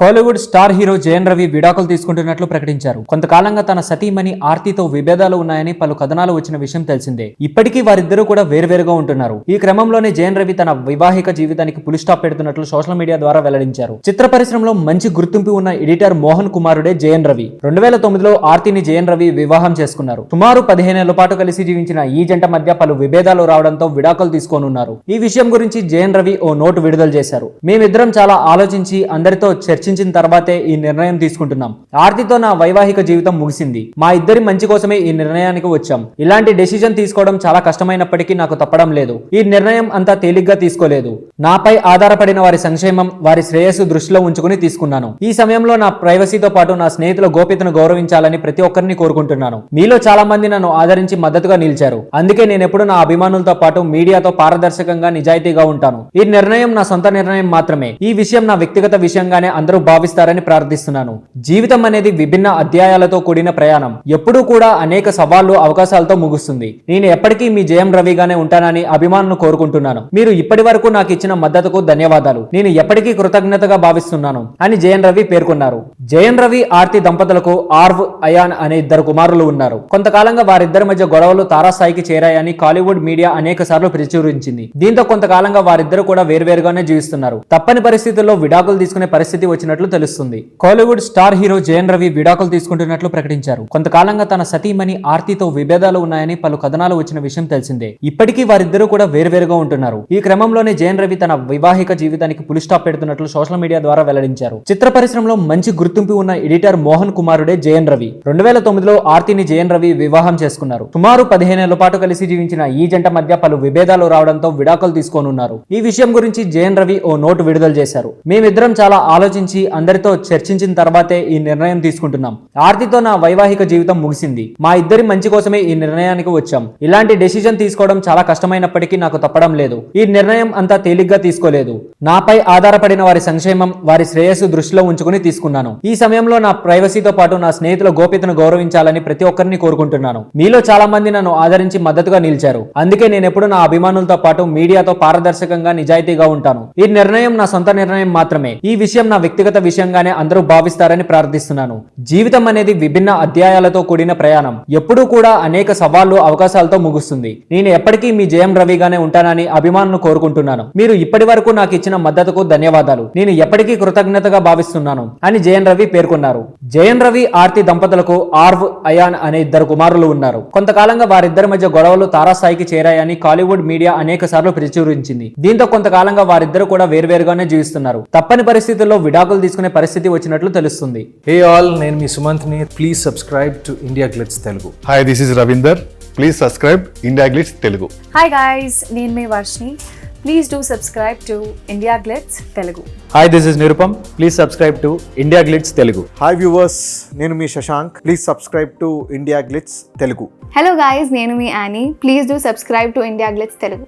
Kollywood star hero Jayan Ravi విడాకులు తీసుకుంటున్నట్లు ప్రకటించారు. కొంతకాలంగా తన సతీమణి ఆర్తితో విభేదాలు ఉన్నాయని పలు కథనాలు వచ్చిన విషయం తెలిసిందే. ఇప్పటికీ వారిద్దరూ కూడా వేరువేరుగా ఉంటున్నారు. ఈ క్రమంలోనే జయన్ రవి తన వైవాహిక జీవితానికి పులి స్టాప్ పెడుతున్నట్లు సోషల్ మీడియా ద్వారా వెల్లడించారు. చిత్ర పరిశ్రమలో మంచి గుర్తింపు ఉన్న ఎడిటర్ మోహన్ కుమారుడే జయన్ రవి. రెండు వేల తొమ్మిదిలో ఆర్తిని జయన్ రవి వివాహం చేసుకున్నారు. సుమారు పదిహేనేళ్ళ పాటు కలిసి జీవించిన ఈ జంట మధ్య పలు విభేదాలు రావడంతో విడాకులు తీసుకోనున్నారు. ఈ విషయం గురించి జయన్ రవి ఓ నోటు విడుదల చేశారు. మేమిద్దరం చాలా ఆలోచించి అందరితో చర్చ చర్చించిన తర్వాతే ఈ నిర్ణయం తీసుకుంటున్నాం. ఆర్తితో నా వైవాహిక జీవితం ముగిసింది. మా ఇద్దరి మంచి కోసమే ఈ నిర్ణయానికి వచ్చాం. ఇలాంటి డెసిజన్ తీసుకోవడం చాలా కష్టమైనప్పటికీ నాకు తప్పడం లేదు. ఈ నిర్ణయం అంతా తేలిగ్గా తీసుకోలేదు. నాపై ఆధారపడిన వారి సంక్షేమం వారి శ్రేయస్సు దృష్టిలో ఉంచుకుని తీసుకున్నాను. ఈ సమయంలో నా ప్రైవసీతో పాటు నా స్నేహితుల గోప్యతను గౌరవించాలని ప్రతి ఒక్కరిని కోరుకుంటున్నాను. మీలో చాలా మంది నన్ను ఆదరించి మద్దతుగా నిలిచారు. అందుకే నేను ఎప్పుడు నా అభిమానులతో పాటు మీడియాతో పారదర్శకంగా నిజాయితీగా ఉంటాను. ఈ నిర్ణయం నా సొంత నిర్ణయం మాత్రమే. ఈ విషయం నా వ్యక్తిగత విషయంగానే అందరూ భావిస్తారని ప్రార్థిస్తున్నాను. జీవితం అనేది విభిన్న అధ్యాయాలతో కూడిన ప్రయాణం. ఎప్పుడూ కూడా అనేక సవాళ్ళు అవకాశాలతో ముగుస్తుంది. నేను ఎప్పటికీ మీ జయం రవిగానే ఉంటానని అభిమానులు కోరుకుంటున్నాను. మీరు ఇప్పటి వరకు నాకు ఇచ్చిన మద్దతుకు ధన్యవాదాలు. నేను ఎప్పటికీ కృతజ్ఞతగా భావిస్తున్నాను అని జయన్ రవి పేర్కొన్నారు. జయన్ రవి ఆర్తి దంపతులకు ఆర్వ్ అయాన్ అనే ఇద్దరు కుమారులు ఉన్నారు. కొంతకాలంగా వారిద్దరి మధ్య గొడవలు తారాస్థాయికి చేరాయని కాలీవుడ్ మీడియా అనేక సార్లు ప్రచురించింది. దీంతో కొంతకాలంగా వారిద్దరు కూడా వేర్వేరుగానే జీవిస్తున్నారు. తప్పని పరిస్థితుల్లో విడాకులు తీసుకునే పరిస్థితి వచ్చినట్లు తెలుస్తుంది. కోలీవుడ్ స్టార్ హీరో జయన్ రవి విడాకులు తీసుకుంటున్నట్లు ప్రకటించారు. కొంతకాలంగా తన సతీమణి ఆర్తితో విభేదాలు ఉన్నాయని పలు కథనాలు వచ్చిన విషయం తెలిసిందే. ఇప్పటికీ వారిద్దరూ కూడా వేరువేరుగా ఉంటున్నారు. ఈ క్రమంలోనే జయన్ రవి తన వైవాహిక జీవితానికి పులి స్టాప్ పెడుతున్నట్లు సోషల్ మీడియా ద్వారా వెల్లడించారు. చిత్ర పరిశ్రమలో మంచి గుర్తింపు ఉన్న ఎడిటర్ మోహన్ కుమారుడే జయన్ రవి. రెండు వేల తొమ్మిదిలో ఆర్తిని జయన్ రవి వివాహం చేసుకున్నారు. సుమారు పదిహేనేళ్ళ పాటు కలిసి జీవించిన ఈ జంట మధ్య పలు విభేదాలు రావడంతో విడాకులు తీసుకోనున్నారు. ఈ విషయం గురించి జయన్ రవి ఓ నోటు విడుదల చేశారు. మేమిద్దరం చాలా ఆలోచించి అందరితో చర్చించిన తర్వాతే ఈ నిర్ణయం తీసుకుంటున్నాం. ఆర్తితో నా వైవాహిక జీవితం ముగిసింది. మా ఇద్దరి మంచి కోసమే ఈ నిర్ణయానికి వచ్చాం. ఇలాంటి డెసిజన్ తీసుకోవడం చాలా కష్టమైనప్పటికీ నాకు తప్పడం లేదు. ఈ నిర్ణయం అంతా తేలిగ్గా తీసుకోలేదు. నాపై ఆధారపడిన వారి సంక్షేమం వారి శ్రేయస్సు దృష్టిలో ఉంచుకుని తీసుకున్నాను. ఈ సమయంలో నా ప్రైవసీతో పాటు నా స్నేహితుల గోప్యతను గౌరవించాలని ప్రతి ఒక్కరిని కోరుకుంటున్నాను. మీలో చాలా మంది నన్ను ఆదరించి మద్దతుగా నిలిచారు. అందుకే నేను ఎప్పుడు నా అభిమానులతో పాటు మీడియాతో పారదర్శకంగా నిజాయితీగా ఉంటాను. ఈ నిర్ణయం నా సొంత నిర్ణయం మాత్రమే. ఈ విషయం నా వ్యక్తిగత విషయంగానే అందరూ భావిస్తారని ప్రార్థిస్తున్నాను. జీవితం అనేది విభిన్న అధ్యాయాలతో కూడిన ప్రయాణం. ఎప్పుడూ కూడా అనేక సవాళ్ళు అవకాశాలతో ముగుస్తుంది. నేను ఎప్పటికీ మీ జయం రవిగానే ఉంటానని అభిమానులు కోరుకుంటున్నాను. మీరు ఇప్పటి వరకు నాకు ఇచ్చిన మద్దతుకు ధన్యవాదాలు. నేను ఎప్పటికీ కృతజ్ఞతగా భావిస్తున్నాను అని జయన్ రవి పేర్కొన్నారు. జయన్ రవి ఆర్తి దంపతులకు ఆర్వ్ అయాన్ అనే ఇద్దరు కుమారులు ఉన్నారు. కొంతకాలంగా వారిద్దరి మధ్య గొడవలు తారాస్థాయికి చేరాయని కాలీవుడ్ మీడియా అనేక సార్లు ప్రచురించింది. దీంతో కొంతకాలంగా వారిద్దరు కూడా వేర్వేరుగానే జీవిస్తున్నారు. తప్పని పరిస్థితుల్లో విడా విడాకులు తీసుకునే పరిస్థితి వచ్చినట్లు తెలుస్తుంది. హే ఆల్ నేను మీ సుమంత్ని. Please subscribe to India Glitz Telugu. Hi this is Ravinder please subscribe India Glitz Telugu. Hi guys నేను మీ Varshini please do subscribe to India Glitz Telugu hi this is Nirupam please subscribe to India Glitz Telugu hi viewers నేను మీ Shashank. Please subscribe to India Glitz Telugu hello guys నేను మీ Annie please do subscribe to India Glitz Telugu